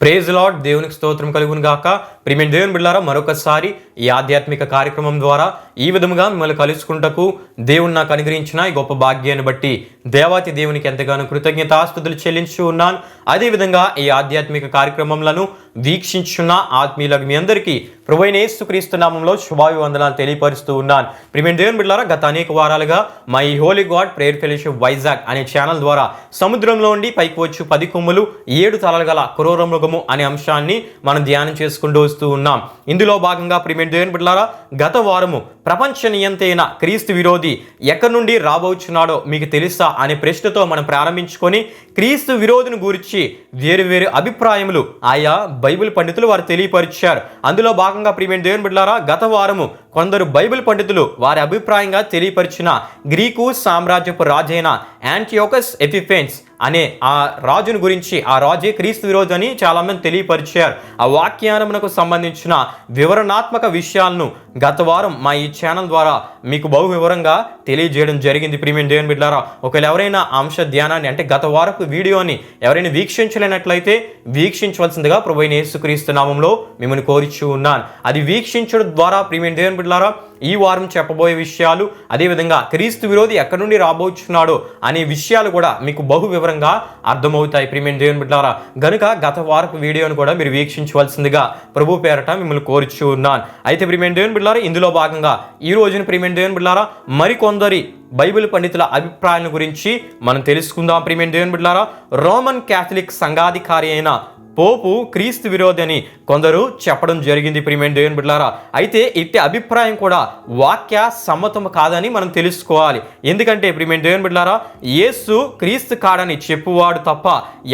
Praise lord దేవునికి స్తోత్రం కలుగును గాక. ప్రిమిన్ దేవుని బిడ్డారా మరొకసారి ఈ ఆధ్యాత్మిక కార్యక్రమం ద్వారా ఈ విధముగా మిమ్మల్ని కలుసుకుంటకు దేవుని నాకు అనుగ్రహించిన ఈ గొప్ప భాగ్యాన్ని బట్టి దేవాతి దేవునికి ఎంతగానో కృతజ్ఞతాస్తుతులు చెల్లించి ఉన్నాను. అదేవిధంగా ఈ ఆధ్యాత్మిక కార్యక్రమంలను వీక్షించున్న ఆత్మీయులకు మీ అందరికీ ప్రభువైన యేసుక్రీస్తు నామంలో శుభాభివందనాలు తెలియపరుస్తూ ఉన్నాను. ప్రిమిన్ దేవుని బిడ్డారా గత అనేక వారాలుగా my holy God prayer fellowship Vizag అనే ఛానల్ ద్వారా సముద్రంలో ఉండి పైకి వచ్చు పది కొమ్ములు ఏడు తలలు గల క్రూర మృగము అనే అంశాన్ని మనం ధ్యానం చేసుకుంటూ వస్తూ ఉన్నాం. ఇందులో భాగంగా ప్రిమిన్ దేవుని బిడ్డారా గత వారము ప్రపంచ నియంతైన క్రీస్తు విరోధి ఎక్కడి నుండి రాబోచున్నాడో మీకు తెలుసా అనే ప్రశ్నతో మనం ప్రారంభించుకొని క్రీస్తు విరోధిని గురించి వేరు వేరు అభిప్రాయములు ఆయా బైబిల్ పండితులు వారు తెలియపరిచారు. అందులో భాగంగా ప్రియమైన దేవుని బిడ్డారా గత వారము కొందరు బైబిల్ పండితులు వారి అభిప్రాయంగా తెలియపరిచిన గ్రీకు సామ్రాజ్యపు రాజైన యాంటియోకస్ ఎఫిఫెన్స్ అనే ఆ రాజుని గురించి ఆ రాజే క్రీస్తు విరోధి అని చాలామంది తెలియపరిచారు. ఆ వాక్యానమునకు సంబంధించిన వివరణాత్మక విషయాలను గత వారం మా ఈ ఛానల్ ద్వారా మీకు బహు వివరంగా తెలియజేయడం జరిగింది. ప్రీమియం దేవుని బిడ్డారా ఒకవేళ ఎవరైనా అంశ ధ్యానాన్ని అంటే గత వారపు వీడియోని ఎవరైనా వీక్షించలేనట్లయితే వీక్షించవలసిందిగా ప్రభు యేసుక్రీస్తు నామంలో మిమ్మల్ని కోరిచూ ఉన్నాను. అది వీక్షించడం ద్వారా ప్రీమియం దేవుని బిడ్డారా ఈ వారం చెప్పబోయే విషయాలు అదేవిధంగా క్రీస్తు విరోధి ఎక్కడి నుండి రాబోచున్నాడో అనే విషయాలు కూడా మీకు బహు వివరంగా అర్థమవుతాయి. ప్రియమైన దేవుని బిడ్డారా గనుక గత వారపు వీడియోను కూడా మీరు వీక్షించవలసిందిగా ప్రభు పేరట మిమ్మల్ని కోరుచు ఉన్నాను. అయితే ప్రియమైన దేవుని బిడ్డారా ఇందులో భాగంగా ఈ రోజున ప్రియమైన దేవుని బిడ్డారా మరికొందరి బైబిల్ పండితుల అభిప్రాయాల గురించి మనం తెలుసుకుందాం. ప్రియమైన దేవుని బిడ్డారా రోమన్ క్యాథలిక్ సంఘాధికారి అయిన పోపు క్రీస్తు విరోధి అని కొందరు చెప్పడం జరిగింది ప్రియమైన దేవుని బిడ్డారా అయితే ఇట్టి అభిప్రాయం కూడా వాక్య సమ్మతం కాదని మనం తెలుసుకోవాలి. ఎందుకంటే ప్రియమైన దేవుని బిడ్డారా యేసు క్రీస్తు కాడని చెప్పువాడు తప్ప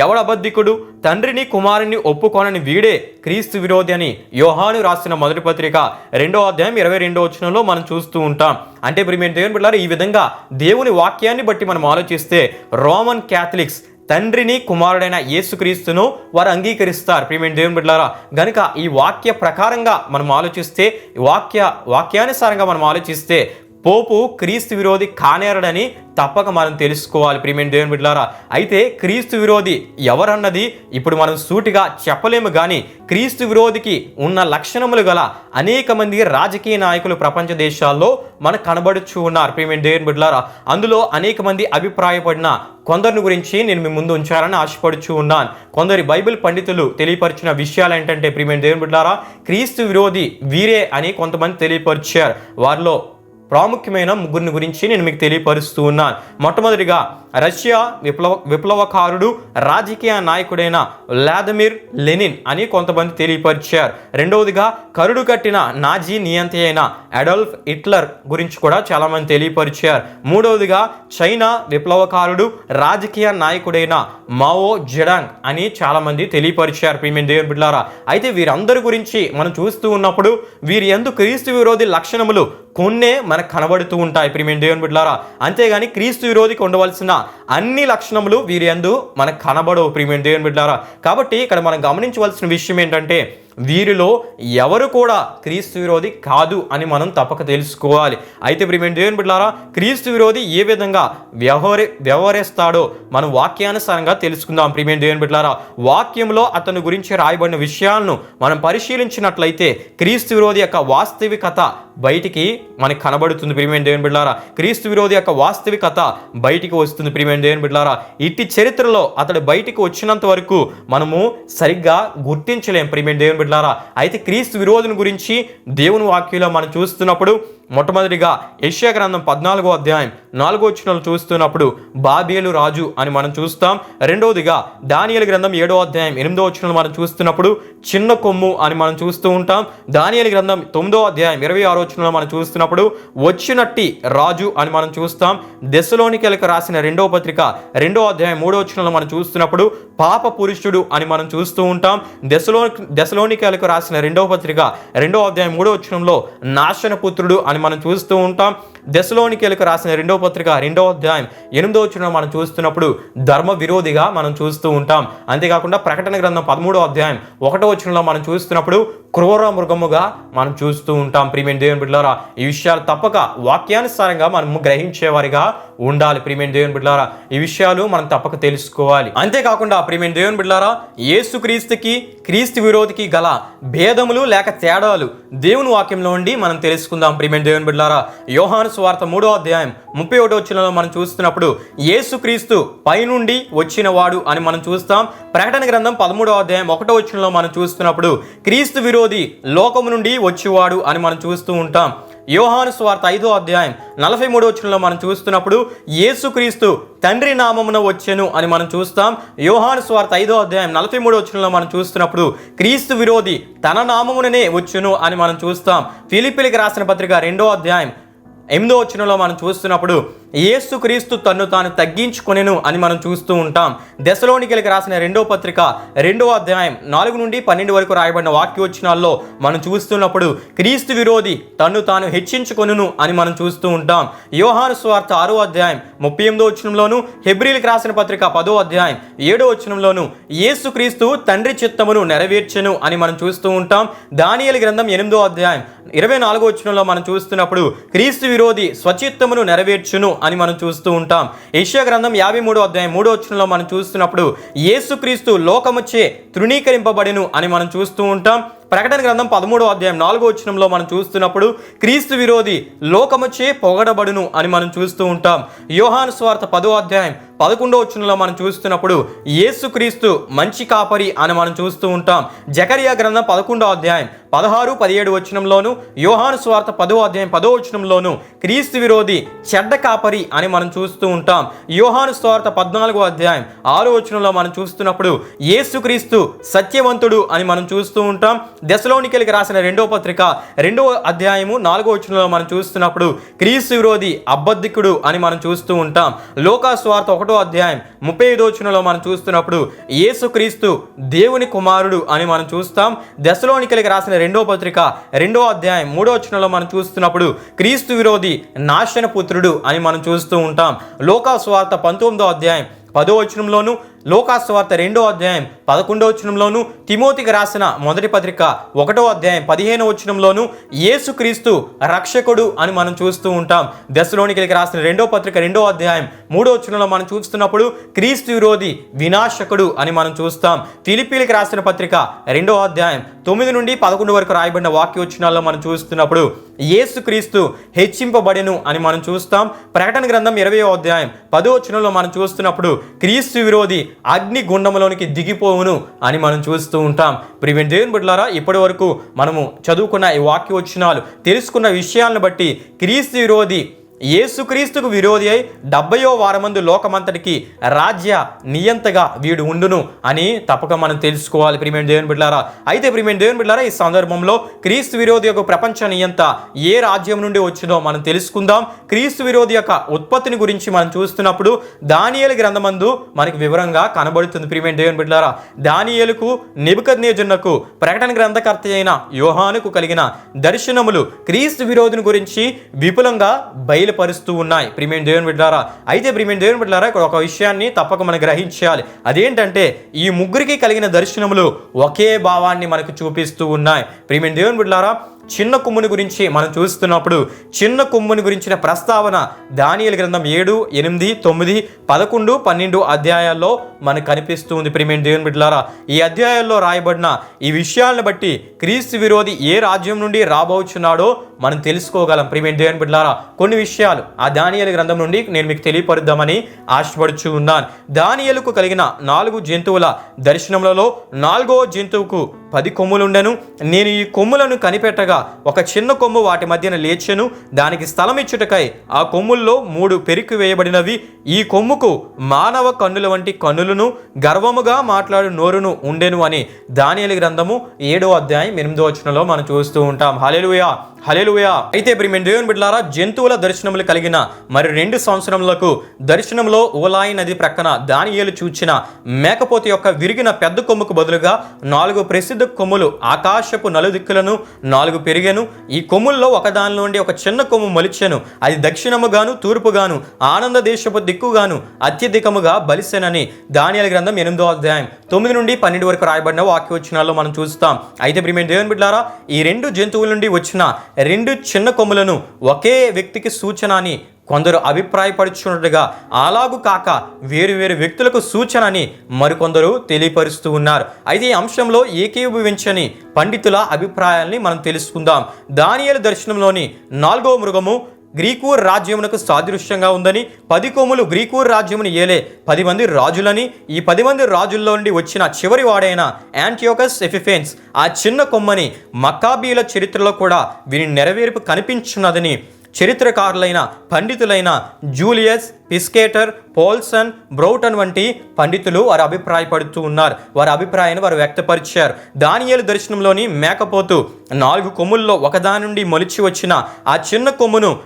ఎవడబద్ధికుడు తండ్రిని కుమారుని ఒప్పుకోనని వీడే క్రీస్తు విరోధి అని యోహాను రాసిన మొదటి పత్రిక రెండో అధ్యాయం ఇరవై రెండో వచనంలో మనం చూస్తూ ఉంటాం. అంటే ప్రియమైన దేవుని బిడ్డారా ఈ విధంగా దేవుని వాక్యాన్ని బట్టి మనం ఆలోచిస్తే రోమన్ క్యాథలిక్స్ తండ్రిని కుమారుడైన యేసుక్రీస్తును వారు అంగీకరిస్తారు. ప్రియమైన దేవుని బిడ్డారా గనుక ఈ వాక్య ప్రకారంగా మనం ఆలోచిస్తే వాక్య వాక్యానుసారంగా మనం ఆలోచిస్తే పోపు క్రీస్తు విరోధి కానేరడని తప్పక మనం తెలుసుకోవాలి ప్రియమైన దేవుని బిడ్డారా అయితే క్రీస్తు విరోధి ఎవరన్నది ఇప్పుడు మనం సూటిగా చెప్పలేము కానీ క్రీస్తు విరోధికి ఉన్న లక్షణములు గల అనేక మంది రాజకీయ నాయకులు ప్రపంచ దేశాల్లో మనకు కనబడుచు ఉన్నారు ప్రియమైన దేవుని బిడ్డారా అందులో అనేక మంది అభిప్రాయపడిన కొందరిని గురించి నేను మీ ముందు ఉంచాలని ఆశపడుచు ఉన్నాను. కొందరి బైబిల్ పండితులు తెలియపరిచిన విషయాలు ఏంటంటే ప్రియమైన దేవుని బిడ్డారా క్రీస్తు విరోధి వీరే అని కొంతమంది తెలియపరిచారు. వారిలో ప్రాముఖ్యమైన ముగ్గురిని గురించి నేను మీకు తెలియపరుస్తూ ఉన్నాను. మొట్టమొదటిగా రష్యా విప్లవ విప్లవకారుడు రాజకీయ నాయకుడైన వ్లాదిమిర్ లెనిన్ అని కొంతమంది తెలియపరిచారు. రెండవదిగా కరుడు కట్టిన నాజీ నియంత అయిన అడల్ఫ్ హిట్లర్ గురించి కూడా చాలామంది తెలియపరిచారు. మూడవదిగా చైనా విప్లవకారుడు రాజకీయ నాయకుడైన మావో జడాంగ్ అని చాలామంది తెలియపరిచారు. ప్రియమైన దేవుని బిడ్లారా అయితే వీరందరి గురించి మనం చూస్తూ ఉన్నప్పుడు వీరి ఎందు క్రీస్తు విరోధి లక్షణములు కొన్నే మనకు కనబడుతూ ఉంటాయి. ప్రియమైన దేవుని బిడ్డారా అంతేగాని క్రీస్తు విరోధికి ఉండవలసిన అన్ని లక్షణములు వీరి యందు మనకు కనబడవు. ప్రియమైన దేవుని బిడ్డారా కాబట్టి ఇక్కడ మనం గమనించవలసిన విషయం ఏంటంటే వీరిలో ఎవరు కూడా క్రీస్తు విరోధి కాదు అని మనం తప్పక తెలుసుకోవాలి. అయితే ప్రియమైన దేవుని బిడ్డారా క్రీస్తు విరోధి ఏ విధంగా వ్యవహరి వ్యవహరిస్తాడో మనం వాక్యానుసారంగా తెలుసుకుందాం. ప్రియమైన దేవుని బిడ్డారా వాక్యంలో అతని గురించి రాయబడిన విషయాలను మనం పరిశీలించినట్లయితే క్రీస్తు విరోధి యొక్క వాస్తవికత బయటికి మనకి కనబడుతుంది. ప్రియమైన దేవుని బిడ్డారా క్రీస్తు విరోధి యొక్క వాస్తవికత బయటికి వస్తుంది. ప్రియమైన దేవుని బిడ్డారా ఇట్టి చరిత్రలో అతడు బయటికి వచ్చినంత వరకు మనము సరిగ్గా గుర్తించలేం. ప్రియమైన దేవుని బిడ్డారా అయితే క్రీస్తు విరోధుని గురించి దేవుని వాక్యంలో మనం చూస్తున్నప్పుడు మొట్టమొదటిగా యెషయా గ్రంథం పద్నాలుగో అధ్యాయం నాలుగో వచనాలు చూస్తున్నప్పుడు బాబేలు రాజు అని మనం చూస్తాం. రెండవదిగా దానియలు గ్రంథం ఏడో అధ్యాయం ఎనిమిదో వచనాలు మనం చూస్తున్నప్పుడు చిన్న కొమ్ము అని మనం చూస్తూ ఉంటాం. దానియలు గ్రంథం తొమ్మిదో అధ్యాయం ఇరవై ఆరో వచనంలో మనం చూస్తున్నప్పుడు వచ్చినట్టి రాజు అని మనం చూస్తాం. దశలోనికెలకు రాసిన రెండో పత్రిక రెండో అధ్యాయం మూడో వచనంలో మనం చూస్తున్నప్పుడు పాప పురుషుడు అని మనం చూస్తూ ఉంటాం. దశలో దశలోనికెలకు రాసిన రెండో పత్రిక రెండో అధ్యాయం మూడో వచనంలో నాశనపుత్రుడు అని మనం చూస్తూ ఉంటాం. దశలోనికేలకు రాసిన రెండవ పత్రిక రెండవ అధ్యాయం ఎనిమిదో వచ్చిన మనం చూస్తున్నప్పుడు ధర్మ విరోధిగా మనం చూస్తూ ఉంటాం. అంతేకాకుండా ప్రకటన గ్రంథం పదమూడో అధ్యాయం ఒకటో వచనంలో మనం చూస్తున్నప్పుడు క్రూర మృగముగా మనం చూస్తూ ఉంటాం. ప్రియమైన దేవుని బిడ్డలారా ఈ విషయాలు తప్పక వాక్యానుసారంగా మనము గ్రహించేవారిగా ఉండాలి. ప్రియమైన దేవుని బిడ్డలారా ఈ విషయాలు మనం తప్పక తెలుసుకోవాలి. అంతేకాకుండా ప్రియమైన దేవుని బిడ్డలారా యేసు క్రీస్తుకి క్రీస్తు విరోధికి గల భేదములు లేక తేడాలు దేవుని వాక్యంలో ఉండి మనం తెలుసుకుందాం. ప్రియమైన దేవుని బిడ్డలారా యోహాను సువార్త మూడో అధ్యాయం ముప్పై ఒకటో వచ్చినలో మనం చూస్తున్నప్పుడు యేసు క్రీస్తు పైనుండి వచ్చినవాడు అని మనం చూస్తాం. ప్రకటన గ్రంథం పదమూడో అధ్యాయం ఒకటో వచ్చినలో మనం చూస్తున్నప్పుడు క్రీస్తు విరోధి లోకము నుండి వచ్చేవాడు అని మనం చూస్తూ ఉంటాం. యోహాను స్వార్త ఐదో అధ్యాయం నలభై మూడో వచనంలో మనం చూస్తున్నప్పుడు యేసుక్రీస్తు తండ్రి నామమున వచ్చెను అని మనం చూస్తాం. యోహాను స్వార్త ఐదో అధ్యాయం నలభై మూడో వచనంలో మనం చూస్తున్నప్పుడు క్రీస్తు విరోధి తన నామముననే వచ్చును అని మనం చూస్తాం. ఫిలిపిలికి రాసిన పత్రిక రెండో అధ్యాయం ఎనిమిదో వచ్చినలో మనం చూస్తున్నప్పుడు యేసుక్రీస్తు తన్ను తాను తగ్గించుకొనెను అని మనం చూస్తూ ఉంటాం. దశలోనికలకి రాసిన రెండో పత్రిక రెండో అధ్యాయం నాలుగు నుండి పన్నెండు వరకు రాయబడిన వాక్యోచనాల్లో మనం చూస్తున్నప్పుడు క్రీస్తు విరోధి తన్ను తాను హెచ్చించుకొనును అని మనం చూస్తూ ఉంటాం. యోహాను స్వార్థ ఆరో అధ్యాయం ముప్పై ఎనిమిదో వచనంలోను హెబ్రిల్కి రాసిన పత్రిక పదో అధ్యాయం ఏడో వచనంలోను యేసుక్రీస్తు తండ్రి చిత్తమును నెరవేర్చెను అని మనం చూస్తూ ఉంటాం. దానియలు గ్రంథం ఎనిమిదో అధ్యాయం ఇరవై నాలుగో వచనంలో మనం చూస్తున్నప్పుడు క్రీస్తు విరోధి స్వచిత్తమును నెరవేర్చును అని మనం చూస్తూ ఉంటాం. ఏషియా గ్రంథం యాభై మూడో అధ్యాయం మూడో వచనంలో మనం చూస్తున్నప్పుడు యేసుక్రీస్తు లోకముచ్చే తృణీకరింపబడిను అని మనం చూస్తూ ఉంటాం. ప్రకటన గ్రంథం పదమూడో అధ్యాయం నాలుగో వచనంలో మనం చూస్తున్నప్పుడు క్రీస్తు విరోధి లోకముచ్చే పొగడబడును అని మనం చూస్తూ ఉంటాం. యోహాను స్వార్థ పదో అధ్యాయం పదకొండో వచనంలో మనం చూస్తున్నప్పుడు యేసుక్రీస్తు మంచి కాపరి అని మనం చూస్తూ ఉంటాం. జకరియా గ్రంథం పదకొండో అధ్యాయం పదహారు పదిహేడు వచనంలోను యోహాను స్వార్థ పదో అధ్యాయం పదో వచనంలోను క్రీస్తు విరోధి చెడ్డ కాపరి అని మనం చూస్తూ ఉంటాం. యోహాను స్వార్థ పద్నాలుగో అధ్యాయం ఆరో వచనంలో మనం చూస్తున్నప్పుడు యేసుక్రీస్తు సత్యవంతుడు అని మనం చూస్తూ ఉంటాం. దశలోనికెలికి రాసిన రెండో పత్రిక రెండో అధ్యాయము నాలుగో వచనంలో మనం చూస్తున్నప్పుడు క్రీస్తు విరోధి అబద్ధికుడు అని మనం చూస్తూ ఉంటాం. లోకా స్వార్థ ఒకటో అధ్యాయం ముప్పై ఐదో వచనంలో మనం చూస్తున్నప్పుడు యేసుక్రీస్తు దేవుని కుమారుడు అని మనం చూస్తాం. దశలోనికలికి రాసిన రెండో పత్రిక రెండో అధ్యాయం మూడో వచనంలో మనం చూస్తున్నప్పుడు క్రీస్తు విరోధి నాశన పుత్రుడు అని మనం చూస్తూ ఉంటాం. లోకా స్వార్థ పంతొమ్మిదో అధ్యాయం పదో వచనంలోను లోకాస్వార్త రెండో అధ్యాయం పదకొండో వచనంలోను తిమోతికి రాసిన మొదటి పత్రిక ఒకటో అధ్యాయం పదిహేనో వచనంలోను యేసుక్రీస్తు రక్షకుడు అని మనం చూస్తూ ఉంటాం. దశలోనికి రాసిన రెండో పత్రిక రెండో అధ్యాయం మూడో వచనంలో మనం చూస్తున్నప్పుడు క్రీస్తు విరోధి వినాశకుడు అని మనం చూస్తాం. ఫిలిపీలకి రాసిన పత్రిక రెండో అధ్యాయం తొమ్మిది నుండి పదకొండు వరకు రాయబడిన వాక్యోచనాల్లో మనం చూస్తున్నప్పుడు యేసుక్రీస్తు హెచ్చింపబడెను అని మనం చూస్తాం. ప్రకటన గ్రంథం ఇరవయో అధ్యాయం పదో వచనంలో మనం చూస్తున్నప్పుడు క్రీస్తు విరోధి అగ్ని గుండంలోనికి దిగిపోవును అని మనం చూస్తూ ఉంటాం. ప్రివెంట్ దేవుని బిడ్డలారా ఇప్పటి వరకు మనము చదువుకున్న ఈ వాక్యవచనాలు తెలుసుకున్న విషయాలను బట్టి క్రీస్తు విరోధి యేసుక్రీస్తుకు విరోధి అయి డెబ్బయో వారమందు లోకమంతటికి రాజ్య నియంతగా వీడు ఉండును అని తప్పక మనం తెలుసుకోవాలి. ప్రియమైన దేవుని బిడ్డారా అయితే ప్రియమైన దేవుని బిడ్డారా ఈ సందర్భంలో క్రీస్తు విరోధి యొక్క ప్రపంచ నియంత ఏ రాజ్యం నుండి వచ్చిందో మనం తెలుసుకుందాం. క్రీస్తు విరోధి యొక్క ఉత్పత్తిని గురించి మనం చూస్తున్నప్పుడు దానియేలు గ్రంథమందు మనకి వివరంగా కనబడుతుంది. ప్రియమైన దేవుని బిడ్డారా దానియేలుకు నిబుకద్నేజునకు ప్రకటన గ్రంథకర్త అయిన యోహానుకు కలిగిన దర్శనములు క్రీస్తు విరోధిని గురించి విపులంగా బయలుపరుస్తూ ఉన్నాయి. ప్రియమైన దేవుని బిడ్డారా అయితే ప్రియమైన దేవుని బిడ్డారా ఇక్కడ ఒక విషయాన్ని తప్పక మనం గ్రహించాలి. అదేంటంటే ఈ ముగ్గురికి కలిగిన దర్శనములు ఒకే భావాన్ని మనకు చూపిస్తూ ఉన్నాయి. ప్రీమియం దేవుని బిడ్డారా చిన్న కొమ్ముని గురించి మనం చూస్తున్నప్పుడు చిన్న కొమ్ముని గురించిన ప్రస్తావన దానియల గ్రంథం ఏడు ఎనిమిది తొమ్మిది పదకొండు పన్నెండు అధ్యాయాల్లో మనకు కనిపిస్తుంది. ప్రియమైన దేవుని బిడ్డలారా ఈ అధ్యాయాల్లో రాయబడిన ఈ విషయాలను బట్టి క్రీస్తు విరోధి ఏ రాజ్యం నుండి రాబోచున్నాడో మనం తెలుసుకోగలం. ప్రియమైన దేవుని బిడ్డలారా కొన్ని విషయాలు ఆ దానియల గ్రంథం నుండి నేను మీకు తెలియపరుద్దామని ఆశపడుచు ఉన్నాను. దానియలకు కలిగిన నాలుగు జంతువుల దర్శనములలో నాలుగో జంతువుకు పది కొమ్ములుండెను. నేను ఈ కొమ్ములను కనిపెట్టగా ఒక చిన్న కొమ్ము వాటి మధ్యన లేచెను. దానికి స్థలం ఇచ్చుటకై ఆ కొమ్ముల్లో మూడు పెరికి వేయబడినవి. ఈ కొమ్ముకు మానవ కన్నుల వంటి కన్నులను గర్వముగా మాట్లాడు నోరును ఉండెను అని దానియలి గ్రంథము ఏడో అధ్యాయం ఎనిమిదో వచనంలో మనం చూస్తూ ఉంటాం. హలెలుయా హలేలుయా అయితే మేము దేవుని బిడ్డలారా జంతువుల దర్శనములు కలిగిన మరి రెండు సంవత్సరములకు దర్శనంలో ఓలాయి నది ప్రక్కన దానియేలు చూచిన మేకపోతే యొక్క విరిగిన పెద్ద కొమ్ముకు బదులుగా నాలుగు ప్రసిద్ధ రెండు కొమ్ములు. ఆకాశపు నలుదిక్కులను నాలుగు పెరిగెను. ఈ కొమ్ముల్లో ఒకదాని నుండి ఒక చిన్న కొమ్ము మొలిచెను. అది దక్షిణముగాను తూర్పుగాను ఆనంద దేశపు దిక్కుగాను అత్యధికముగా బలిసెనని. దానియాల గ్రంథం ఎనిమిదో అధ్యాయం తొమ్మిది నుండి పన్నెండు వరకు రాయబడిన వాక్యవచనాల్లో మనం చూస్తాం. అయితే ప్రియమైన దేవుని బిడ్డారా ఈ రెండు జంతువుల నుండి వచ్చిన రెండు చిన్న కొమ్ములను ఒకే వ్యక్తికి సూచన అని కొందరు అభిప్రాయపడుచున్నట్టుగా అలాగు కాక వేరు వేరు వ్యక్తులకు సూచన అని మరికొందరు తెలియపరుస్తూ ఉన్నారు. అయితే ఈ అంశంలో ఏకీభవించని పండితుల అభిప్రాయాల్ని మనం తెలుసుకుందాం. దానియలు దర్శనంలోని నాలుగో మృగము గ్రీకు రాజ్యమునకు సాదృశ్యంగా ఉందని పది కోములు గ్రీకు రాజ్యమును ఏలే పది మంది రాజులని ఈ పది మంది రాజుల్లో నుండి వచ్చిన చివరి వాడైన యాంటియోకస్ ఎఫిఫెన్స్ ఆ చిన్న కొమ్మని మకాబీల చరిత్రలో కూడా వీని నెరవేర్పు కనిపించున్నదని చరిత్రకారులైన పండితులైన జూలియస్ పిస్కేటర్ పోల్సన్ బ్రౌటన్ వంటి పండితులు వారు అభిప్రాయపడుతూ ఉన్నారు. వారి అభిప్రాయాన్ని వారు వ్యక్తపరిచారు. దానియేలు దర్శనంలోని మేకపోతు నాలుగు కొమ్ముల్లో ఒకదాని నుండి మొలిచి వచ్చిన ఆ చిన్న కొమ్మును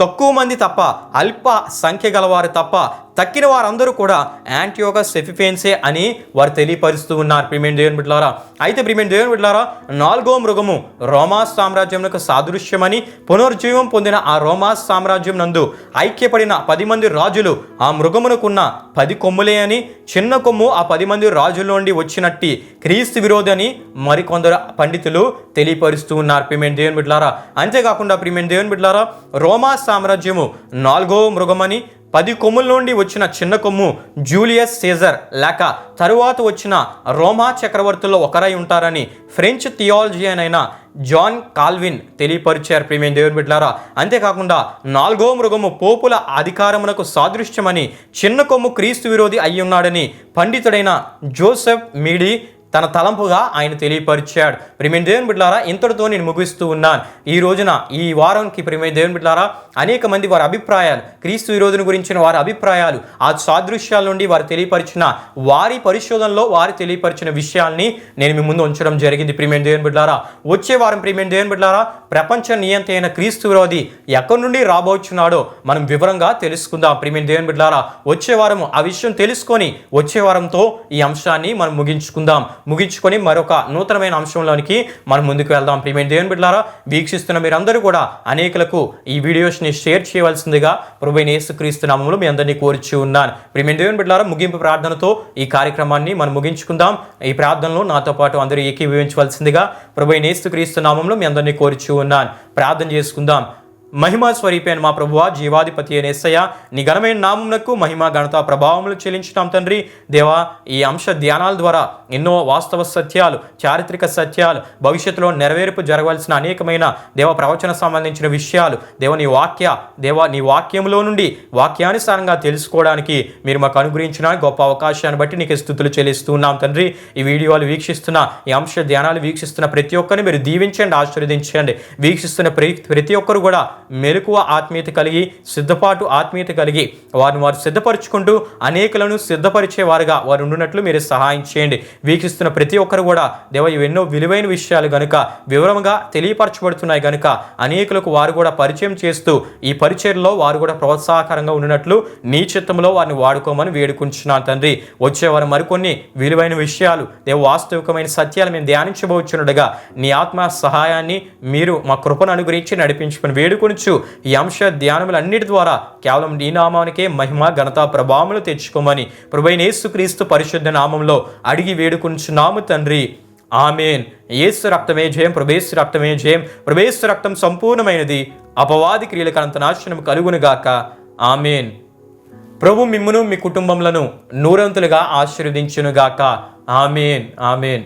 తక్కువ మంది తప్ప అల్ప సంఖ్య గలవారు తప్ప తక్కిన వారందరూ కూడా యాంటీయోగా సెఫిఫెన్సే అని వారు తెలియపరుస్తూ ఉన్నారు. ప్రిమేన్ దేవుని బిడ్లారా అయితే ప్రిమేన్ దేవుని బిడ్డలారా నాలుగో మృగము రోమా సామ్రాజ్యములకు సాదృశ్యమని పునర్జీవం పొందిన ఆ రోమా సామ్రాజ్యం నందు ఐక్యపడిన పది మంది రాజులు ఆ మృగమునకున్న పది కొమ్ములే అని చిన్న కొమ్ము ఆ పది మంది రాజుల నుండి వచ్చినట్టి క్రీస్తు విరోధి అని మరికొందరు పండితులు తెలియపరుస్తూ ఉన్నారు. ప్రిమేన్ దేవుని బిడ్లారా అంతేకాకుండా ప్రిమేన్ దేవుని బిడ్లారా రోమా సామ్రాజ్యము నాలుగో మృగమని పది కొమ్ముల నుండి వచ్చిన చిన్న కొమ్ము జూలియస్ సీజర్. లేక తరువాత వచ్చిన రోమా చక్రవర్తుల్లో ఒకరై ఉంటారని ఫ్రెంచ్ థియాలజీ అయిన జాన్ కాల్విన్ తెలియపరిచారు ప్రేమేం దేవుని బిడ్డారా. అంతేకాకుండా నాలుగో మృగము పోపుల అధికారమునకు సాదృశ్యమని చిన్న కొమ్ము క్రీస్తు విరోధి అయి ఉన్నాడని పండితుడైన జోసెఫ్ మీడి తన తలంపుగా ఆయన తెలియపరిచాడు. ప్రిమే దేవుని బిడ్డారా ఇంతటితో నేను ముగిస్తూ ఉన్నాను. ఈ రోజున ఈ వారంకి ప్రిమే దేవుని బిడ్డారా అనేక మంది వారి అభిప్రాయాలు క్రీస్తు విరోధుని గురించిన వారి అభిప్రాయాలు ఆ సాదృశ్యాల నుండి వారు తెలియపరిచిన వారి పరిశోధనలో వారు తెలియపరిచిన విషయాల్ని నేను మీ ముందు ఉంచడం జరిగింది. ప్రిమే దేవుని బిడ్డారా వచ్చే వారం ప్రిమే దేవుని బిడ్డారా ప్రపంచ నియంత అయిన క్రీస్తు విరోధి ఎక్కడి నుండి రాబోచున్నాడో మనం వివరంగా తెలుసుకుందాం. ప్రిమే దేవుని బిడ్డారా వచ్చే వారం ఆ విషయం తెలుసుకొని వచ్చే వారంతో ఈ అంశాన్ని మనం ముగించుకుందాం. ముగించుకొని మరొక నూతనమైన అంశంలోనికి మనం ముందుకు వెళ్దాం. ప్రియమైన దేవుని బిడ్డారా వీక్షిస్తున్న మీరందరూ కూడా అనేకులకు ఈ వీడియోస్ని షేర్ చేయవలసిందిగా ప్రభు యేసుక్రీస్తు నామములు మీ అందరినీ కోరిచి ఉన్నాను. ప్రియమైన దేవుని బిడ్డారా ముగింపు ప్రార్థనతో ఈ కార్యక్రమాన్ని మనం ముగించుకుందాం. ఈ ప్రార్థనలో నాతో పాటు అందరూ ఏకీభవించవలసిందిగా ప్రభు క్రీస్తు నామంలో మీ అందరినీ కోరిచి ఉన్నాను. ప్రార్థన చేసుకుందాం. మహిమా స్వరూపైన మా ప్రభువ జీవాధిపతి అయిన ఎస్సయ్య నీ ఘనమైన నామమునకు మహిమ ఘనత ప్రభావములు చెల్లించినాం తండ్రి. దేవా ఈ అంశ ధ్యానాల ద్వారా ఎన్నో వాస్తవ సత్యాలు చారిత్రక సత్యాలు భవిష్యత్తులో నెరవేర్పు జరగవలసిన అనేకమైన దేవ ప్రవచన సంబంధించిన విషయాలు దేవ నీ వాక్య దేవ నీ వాక్యంలో నుండి వాక్యానుసారంగా తెలుసుకోవడానికి మీరు మాకు అనుగ్రహించిన గొప్ప అవకాశాన్ని బట్టి నీకు స్థుతులు చెల్లిస్తున్నాం తండ్రి. ఈ వీడియోలు వీక్షిస్తున్న ఈ అంశ ధ్యానాలు వీక్షిస్తున్న ప్రతి ఒక్కరిని మీరు దీవించండి ఆశీర్వదించండి. వీక్షిస్తున్న ప్రతి ప్రతి ఒక్కరు కూడా మెలకువ ఆత్మీయత కలిగి సిద్ధపాటు ఆత్మీయత కలిగి వారిని వారు సిద్ధపరచుకుంటూ అనేకులను సిద్ధపరిచేవారుగా వారు ఉండునట్లు మీరు సహాయం చేయండి. వీక్షిస్తున్న ప్రతి ఒక్కరు కూడా దేవ ఎన్నో విలువైన విషయాలు గనుక వివరంగా తెలియపరచబడుతున్నాయి గనుక అనేకులకు వారు కూడా పరిచయం చేస్తూ ఈ పరిచయంలో వారు కూడా ప్రోత్సాహకరంగా ఉండినట్లు నీ చిత్తంలో వారిని వాడుకోమని వేడుకుంటున్నాను తండ్రి. వచ్చేవారు మరికొన్ని విలువైన విషయాలు దేవ వాస్తవికమైన సత్యాలు మేము ధ్యానించబోచున్నట్టుగా నీ ఆత్మ సహాయాన్ని మీరు మా కృపను అనుగ్రహించి నడిపించుకుని వేడుకొనుచు ఈ అంశ ధ్యానములన్నిటి ద్వారా కేవలం నీ నామానికే మహిమ ఘనత ప్రభావములు తెచ్చుకోమని ప్రభైన యేసుక్రీస్తు పరిశుద్ధ నామంలో అడిగి వేడుకొంచున్నాము తండ్రి. ఆమెన్. యేసు రక్తమే జయం ప్రభేసు రక్తమే జయం. ప్రభేసు రక్తం సంపూర్ణమైనది. అపవాది క్రియలకు అంత నాశనం కలుగునుగాక ఆమెన్. ప్రభు మిమ్మును మీ కుటుంబములను నూరంతులుగా ఆశీర్వదించునుగాక ఆమెన్. ఆమెన్.